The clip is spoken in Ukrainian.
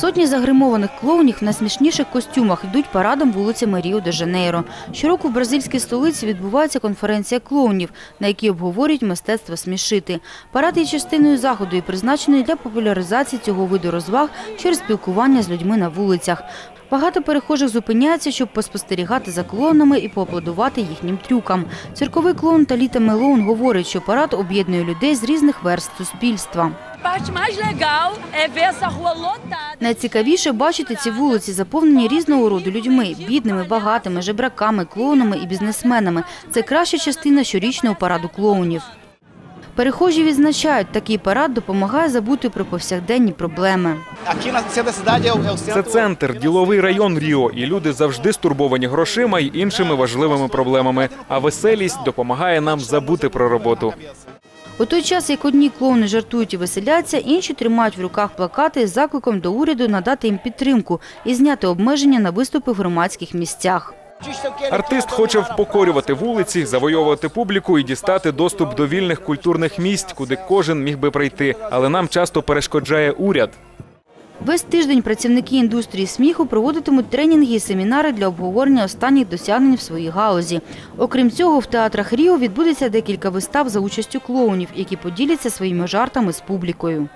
Сотні загримованих клоунів в найсмішніших костюмах йдуть парадом вулицями Ріо-де-Жанейро. Щороку в бразильській столиці відбувається конференція клоунів, на якій обговорюють мистецтво смішити. Парад є частиною заходу і призначений для популяризації цього виду розваг через спілкування з людьми на вулицях. Багато перехожих зупиняються, щоб поспостерігати за клоунами і поаплодувати їхнім трюкам. Цирковий клоун Таліта Мелоун говорить, що парад об'єднує людей з різних верств суспільства. Найцікавіше бачити ці вулиці, заповнені різного роду людьми – бідними, багатими, жебраками, клоунами і бізнесменами. Це краща частина щорічного параду клоунів. Перехожі відзначають, такий парад допомагає забути про повсякденні проблеми. Це центр, діловий район Ріо, і люди завжди стурбовані грошима й іншими важливими проблемами. А веселість допомагає нам забути про роботу. У той час, як одні клоуни жартують і веселяться, інші тримають в руках плакати з закликом до уряду надати їм підтримку і зняти обмеження на виступи в громадських місцях. Артист хоче впокорювати вулиці, завойовувати публіку і дістати доступ до вільних культурних місць, куди кожен міг би прийти. Але нам часто перешкоджає уряд. Весь тиждень працівники індустрії сміху проводитимуть тренінги і семінари для обговорення останніх досягнень в своїй галузі. Окрім цього, в театрах Ріо відбудеться декілька вистав за участю клоунів, які поділяться своїми жартами з публікою.